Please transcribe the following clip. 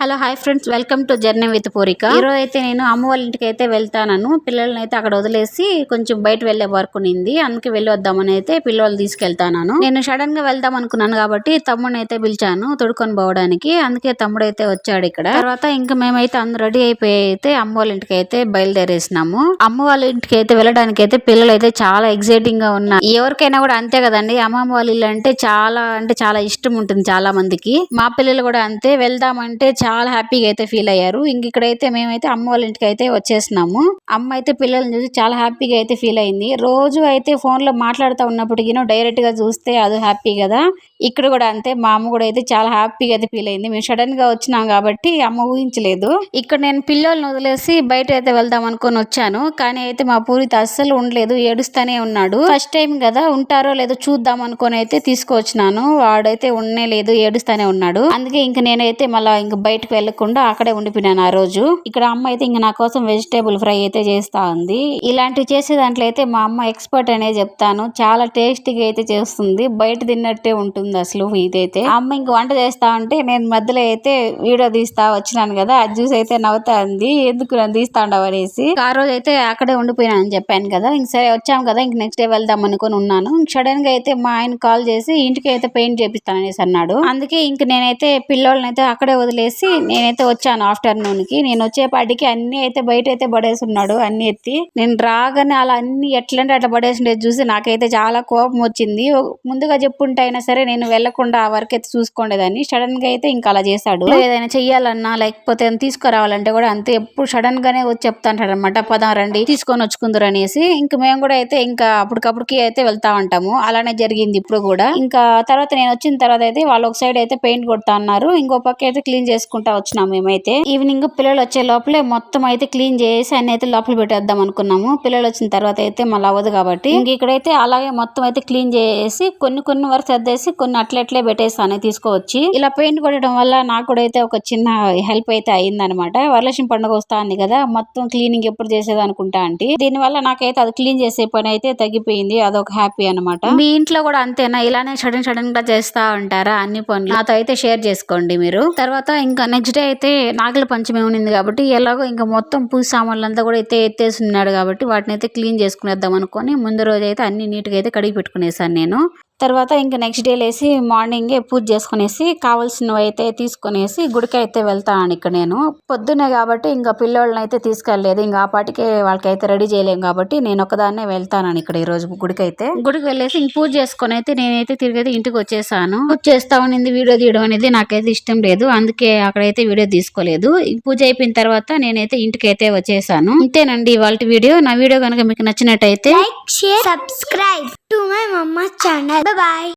Hello hi friends. Welcome to journey with Purika. ఈరోజు అయితే నేను అమ్మ వాళ్ళ ఇంటికి అయితే వెళ్తాను పిల్లల్ని అయితే అక్కడ వదిలేసి కొంచెం బయట వెళ్ళే వర్క్ ఉంది అందుకే వెళ్ళి వద్దామని అయితే పిల్లలు తీసుకెళ్తాను నేను సడన్గా వెళ్దాం అనుకున్నాను కాబట్టి తమ్ముడిని అయితే పిలిచాను తొడుకొని పోవడానికి. అందుకే తమ్ముడు అయితే వచ్చాడు ఇక్కడ. తర్వాత ఇంకా మేమైతే అందరూ రెడీ అయిపోయి అయితే అమ్మ వాళ్ళ ఇంటికి అయితే బయలుదేరేసినాము. అమ్మ వాళ్ళ ఇంటికి అయితే వెళ్ళడానికి అయితే పిల్లలు అయితే చాలా ఎక్సైటింగ్గా ఉన్నారు. ఎవరికైనా కూడా అంతే కదండి. అమ్మమ్మ వాళ్ళ ఇల్లు అంటే చాలా అంటే చాలా ఇష్టం ఉంటుంది చాలా మందికి. మా పిల్లలు కూడా అంతే. వెళ్దామంటే చాలా హ్యాపీగా అయితే ఫీల్ అయ్యారు. ఇంక ఇక్కడైతే మేమైతే అమ్మ వాళ్ళ ఇంటికి అయితే వచ్చేసినాము. అమ్మ అయితే పిల్లల్ని చూసి చాలా హ్యాపీగా అయితే ఫీల్ అయింది. రోజు అయితే ఫోన్లో మాట్లాడుతూ ఉన్నప్పటికీ డైరెక్ట్గా చూస్తే అది హ్యాపీ కదా. ఇక్కడ కూడా అంతే మా అమ్మ కూడా అయితే చాలా హ్యాపీగా అయితే ఫీల్ అయింది. మేము సడన్గా వచ్చినాం కాబట్టి అమ్మ ఊహించలేదు. ఇక్కడ నేను పిల్లల్ని వదిలేసి బయట అయితే వెళ్దాం అనుకొని వచ్చాను. కానీ అయితే మా పూరిత అస్సలు ఉండలేదు ఏడుస్తానే ఉన్నాడు. ఫస్ట్ టైం కదా ఉంటారో లేదో చూద్దాం అనుకొని అయితే తీసుకొచ్చినాను. వాడైతే ఉన్నే లేదు ఏడుస్తానే ఉన్నాడు. అందుకే ఇంక నేనైతే మళ్ళీ ఇంక బయటకు వెళ్ళకుండా అక్కడే ఉండిపోయినాను ఆ రోజు. ఇక్కడ అమ్మ అయితే ఇంక నా కోసం వెజిటేబుల్ ఫ్రై అయితే చేస్తా ఉంది. ఇలాంటివి చేసే దాంట్లో అయితే మా అమ్మ ఎక్స్పర్ట్ అనే చెప్తాను. చాలా టేస్టీగా అయితే చేస్తుంది. బయట తిన్నట్టే ఉంటుంది అసలు ఇదైతే. అమ్మ ఇంక వంట చేస్తా ఉంటే నేను మధ్యలో అయితే వీడియో తీస్తా వచ్చినాను కదా అది చూసి అయితే నవ్వుతా ఉంది ఎందుకు నన్ను తీస్తా ఉండవు అనేసి ఆ రోజు అయితే అక్కడే ఉండిపోయినాను అని చెప్పాను కదా. ఇంక సరే వచ్చాము కదా ఇంక నెక్స్ట్ డే వెళ్దాం అనుకుని ఉన్నాను. సడన్గా అయితే మా ఆయన కాల్ చేసి ఇంటికి అయితే పెయింట్ చేపిస్తాను అనేసి అన్నాడు. అందుకే ఇంక నేనైతే పిల్లోళ్ళని అయితే అక్కడే వదిలేసి నేనైతే వచ్చాను ఆఫ్టర్నూన్కి నేను వచ్చేపాటికి అన్ని అయితే బయట అయితే పడేసున్నాడు అన్ని ఎత్తి. నేను రాగానే అలా అన్ని ఎట్లంటే అట్లా పడేసిండేది చూసి నాకైతే చాలా కోపం వచ్చింది. ముందుగా చెప్పుంటే అయినా సరే నేను వెళ్ళకుండా ఆ వర్క్ అయితే చూసుకోండేదాన్ని. సడన్గా అయితే ఇంకా అలా చేశాడు. ఏదైనా చెయ్యాలన్నా లేకపోతే తీసుకురావాలంటే కూడా అంతే. ఎప్పుడు సడన్ గానే వచ్చి చెప్తాంటాడు అనమాట పదం రండి తీసుకొని వచ్చుకుందరు అనేసి. ఇంకా మేము కూడా అయితే ఇంకా అప్పటికప్పుడుకి అయితే వెళ్తా ఉంటాము. అలానే జరిగింది ఇప్పుడు కూడా. ఇంకా తర్వాత నేను వచ్చిన తర్వాత అయితే వాళ్ళు ఒక సైడ్ అయితే పెయింట్ కొడతా అన్నారు. ఇంకో పక్క అయితే క్లీన్ చేసుకుంటా వచ్చినాము మేమైతే. ఈవినింగ్ పిల్లలు వచ్చే లోపలే మొత్తం అయితే క్లీన్ చేసి అన్ని అయితే లోపల పెట్టేద్దాం అనుకున్నాము. పిల్లలు వచ్చిన తర్వాత అయితే మళ్ళీ అవ్వదు కాబట్టి. ఇంక ఇక్కడైతే అలాగే మొత్తం అయితే క్లీన్ చేసి కొన్ని కొన్ని వరకు సర్దేసి కొన్ని అట్లట్లే పెట్టేస్తాను తీసుకోవచ్చు. ఇలా పెయింట్ కొట్టడం వల్ల నాకు కూడా అయితే ఒక చిన్న హెల్ప్ అయితే అయిందనమాట వరలక్ష్మి పండుగ వస్తా ఉంది కదా మొత్తం క్లీనింగ్ ఎప్పుడు చేసేది అనుకుంటా అంటే దీని వల్ల నాకైతే అది క్లీన్ చేసే పని అయితే తగ్గిపోయింది. అదొక హ్యాపీ అనమాట మీ ఇంట్లో కూడా అంతేనా? ఇలానే సడన్ సడన్గా చేస్తా ఉంటారా అన్ని పనులు? నాతో అయితే షేర్ చేసుకోండి మీరు. తర్వాత ఇంకా నెక్స్ట్ డే అయితే నాగల పంచమి ఉన్నింది కాబట్టి ఎలాగో ఇంకా మొత్తం పూజ సామాన్లు కూడా అయితే ఎత్తేసి ఉన్నాడు కాబట్టి వాటిని అయితే క్లీన్ చేసుకునేద్దాం అనుకొని ముందు రోజు అయితే అన్ని నీట్గా అయితే కడిగి పెట్టుకునేసాను నేను. తర్వాత ఇంకా నెక్స్ట్ డే లేసి మార్నింగే పూజ చేసుకునేసి కావాల్సినవి అయితే తీసుకునేసి గుడికి అయితే వెళ్తాను ఇక్కడ నేను. పొద్దునే కాబట్టి ఇంకా పిల్లోళ్ళని అయితే తీసుకెళ్ళలేదు. ఇంకా ఆ పాటికే వాళ్ళకైతే రెడీ చేయలేం కాబట్టి నేను ఒకదాన్నే వెళ్తాను ఇక్కడ ఈ రోజు గుడికి అయితే. గుడికి వెళ్ళేసి ఇంక పూజ చేసుకొని అయితే నేనైతే తిరిగి ఇంటికి వచ్చేసాను. పూజ చేస్తా ఉన్నింది వీడియో తీయడం అనేది నాకైతే ఇష్టం లేదు. అందుకే అక్కడైతే వీడియో తీసుకోలేదు. పూజ అయిపోయిన తర్వాత నేనైతే ఇంటికి అయితే వచ్చేసాను. అంతేనండి ఇవాళ వీడియో. నా వీడియో కనుక మీకు నచ్చినట్టయితే like, share, subscribe to my mama's channel. Bye bye.